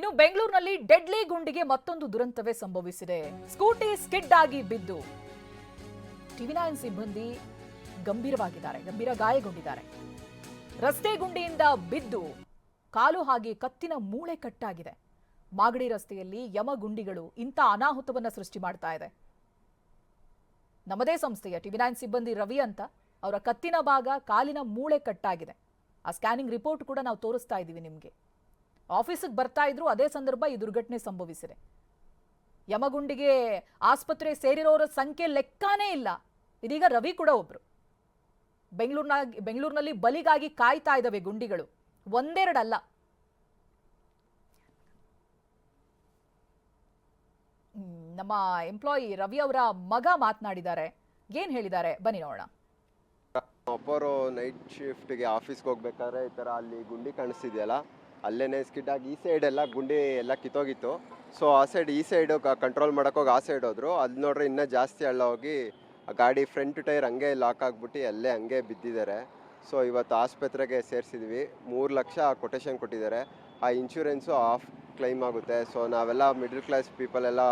ಇನ್ನು ಬೆಂಗಳೂರಿನಲ್ಲಿ ಡೆಡ್ಲಿ ಗುಂಡಿಗೆ ಮತ್ತೊಂದು ದುರಂತವೇ ಸಂಭವಿಸಿದೆ. ಸ್ಕೂಟಿ ಸ್ಕಿಡ್ ಆಗಿ ಬಿದ್ದು. ಟಿವಿ ನೈನ್ ಸಿಬ್ಬಂದಿ ಗಂಭೀರವಾಗಿದ್ದಾರೆ, ಗಂಭೀರ ಗಾಯಗೊಂಡಿದ್ದಾರೆ. ರಸ್ತೆ ಗುಂಡಿಯಿಂದ ಬಿದ್ದು ಕಾಲು ಹಾಗೆ ಕತ್ತಿನ ಮೂಳೆ ಕಟ್ಟಾಗಿದೆ. ಮಾಗಡಿ ರಸ್ತೆಯಲ್ಲಿ ಯಮಗುಂಡಿಗಳು ಇಂಥ ಅನಾಹುತವನ್ನ ಸೃಷ್ಟಿ ಮಾಡ್ತಾ ಇದೆ. ನಮ್ಮದೇ ಸಂಸ್ಥೆಯ ಟಿವಿ ನೈನ್ ಸಿಬ್ಬಂದಿ ರವಿ ಅಂತ ಅವರ ಕತ್ತಿನ ಭಾಗ ಕಾಲಿನ ಮೂಳೆ ಕಟ್ಟಾಗಿದೆ. ಆ ಸ್ಕ್ಯಾನಿಂಗ್ ರಿಪೋರ್ಟ್ ಕೂಡ ನಾವು ತೋರಿಸ್ತಾ ಇದ್ದೀವಿ ನಿಮಗೆ. ಆಫೀಸಿಗೆ ಬರ್ತಾ ಇದ್ರು ಅದೇ ಸಂದರ್ಭ ಈ ದುರ್ಘಟನೆ ಸಂಭವಿಸಿದೆ. ಯಮಗುಂಡಿಗೆ ಆಸ್ಪತ್ರೆ ಸೇರಿರೋರ ಸಂಖ್ಯೆ ಲೆಕ್ಕಾನೇ ಇಲ್ಲ. ಇದೀಗ ರವಿ ಕೂಡ ಒಬ್ರು. ಬೆಂಗಳೂರಿನ ಬೆಂಗಳೂರಿನಲ್ಲಿ ಬಲಿಗಾಗಿ ಕಾಯ್ತಾ ಇದ್ದಾವೆ ಗುಂಡಿಗಳು. ಒಂದೆರಡಲ್ಲ ನಮ್ಮ ಎಂಪ್ಲಾಯಿ ರವಿ ಅವರ ಮಗ ಮಾತನಾಡಿದ್ದಾರೆ. ಏನ್ ಹೇಳಿದ್ದಾರೆ? ಬನ್ನಿ ನೋಡೋಣ. ಒಬ್ಬರು ನೈಟ್ ಶಿಫ್ಟ್ಗೆ ಆಫೀಸ್ಗೆ ಹೋಗ್ಬೇಕಾದ್ರೆ ಈ ತರ ಅಲ್ಲಿ ಗುಂಡಿ ಕಾಣಿಸ್ತಿದೆಯಲ್ಲ ಅಲ್ಲೇನೆ ಸ್ಕಿಡ್ ಈ ಸೈಡ್ ಎಲ್ಲ ಗುಂಡಿ ಎಲ್ಲ ಕಿತ್ತೋಗಿತ್ತು. ಸೊ ಆ ಸೈಡ್ ಈ ಸೈಡು ಕಂಟ್ರೋಲ್ ಮಾಡೋಕ್ಕೋಗಿ ಆ ಸೈಡ್ ಹೋದ್ರು. ಅಲ್ಲಿ ನೋಡ್ರೆ ಇನ್ನೂ ಜಾಸ್ತಿ ಹಳ್ಳ ಹೋಗಿ ಆ ಗಾಡಿ ಫ್ರಂಟ್ ಟೈರ್ ಹಂಗೆ ಲಾಕ್ ಆಗಿಬಿಟ್ಟು ಅಲ್ಲೇ ಹಂಗೆ ಬಿದ್ದಿದ್ದಾರೆ. ಸೊ ಇವತ್ತು ಆಸ್ಪತ್ರೆಗೆ ಸೇರಿಸಿದ್ವಿ. ಮೂರು ಲಕ್ಷ ಕೊಟೇಶನ್ ಕೊಟ್ಟಿದ್ದಾರೆ. ಆ ಇನ್ಶೂರೆನ್ಸು ಆಫ್ ಕ್ಲೈಮ್ ಆಗುತ್ತೆ. ಸೊ ನಾವೆಲ್ಲ ಮಿಡ್ಲ್ ಕ್ಲಾಸ್ ಪೀಪಲ್ ಎಲ್ಲ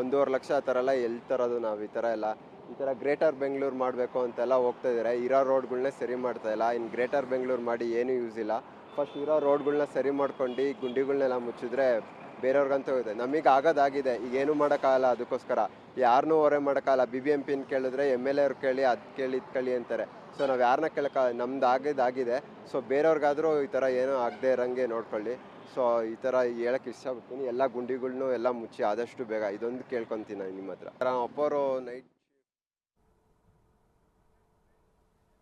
ಒಂದೂವರೆ ಲಕ್ಷ ಆ ಥರ ಎಲ್ಲ ಎಲ್ಲಿ ತರೋದು ನಾವು ಈ ಥರ ಎಲ್ಲ. ಈ ಥರ ಗ್ರೇಟರ್ ಬೆಂಗಳೂರು ಮಾಡಬೇಕು ಅಂತೆಲ್ಲ ಹೋಗ್ತಾ ಇದ್ದಾರೆ. ಇರೋ ರೋಡ್ಗಳನ್ನೇ ಸರಿ ಮಾಡ್ತಾ ಇಲ್ಲ. ಇನ್ನು ಗ್ರೇಟರ್ ಬೆಂಗಳೂರು ಮಾಡಿ ಏನೂ ಯೂಸ್ ಇಲ್ಲ. ಫಸ್ಟ್ ಇರೋ ರೋಡ್ಗಳನ್ನ ಸರಿ ಮಾಡ್ಕೊಂಡು ಗುಂಡಿಗಳನ್ನೆಲ್ಲ ಮುಚ್ಚಿದ್ರೆ ಬೇರೆಯವ್ರಿಗಂತೂ ಇದೆ ನಮಗೆ ಆಗೋದಾಗಿದೆ. ಈಗ ಏನು ಮಾಡೋಕ್ಕಾಗಲ್ಲ ಅದಕ್ಕೋಸ್ಕರ. ಯಾರನ್ನೂ ಹೊರೆ ಮಾಡೋಕ್ಕಾಗಲ್ಲ. ಬಿ ಬಿ ಎಂ ಪಿನ ಕೇಳಿದ್ರೆ ಎಂ ಎಲ್ ಎವ್ರು ಕೇಳಿ, ಅದು ಕೇಳಿ, ಇದು ಕೇಳಿ ಅಂತಾರೆ. ಸೊ ನಾವು ಯಾರನ್ನ ಕೇಳೋಕ್ಕ ನಮ್ದು ಆಗಿದ್ದಾಗಿದೆ ಸೊ ಬೇರೆಯವ್ರಿಗಾದರೂ ಈ ಥರ ಏನೂ ಆಗದೆ ಇರೋಂಗೆ ನೋಡ್ಕೊಳ್ಳಿ. ಸೊ ಈ ಥರ ಹೇಳಕ್ಕೆ ಇಷ್ಟಪಡ್ತೀನಿ. ಎಲ್ಲ ಗುಂಡಿಗಳ್ನೂ ಎಲ್ಲ ಮುಚ್ಚಿ ಆದಷ್ಟು ಬೇಗ ಇದೊಂದು ಕೇಳ್ಕೊತೀನಿ ನಿಮ್ಮ ಹತ್ರ. ಅಪ್ಪವರು ನೈಟ್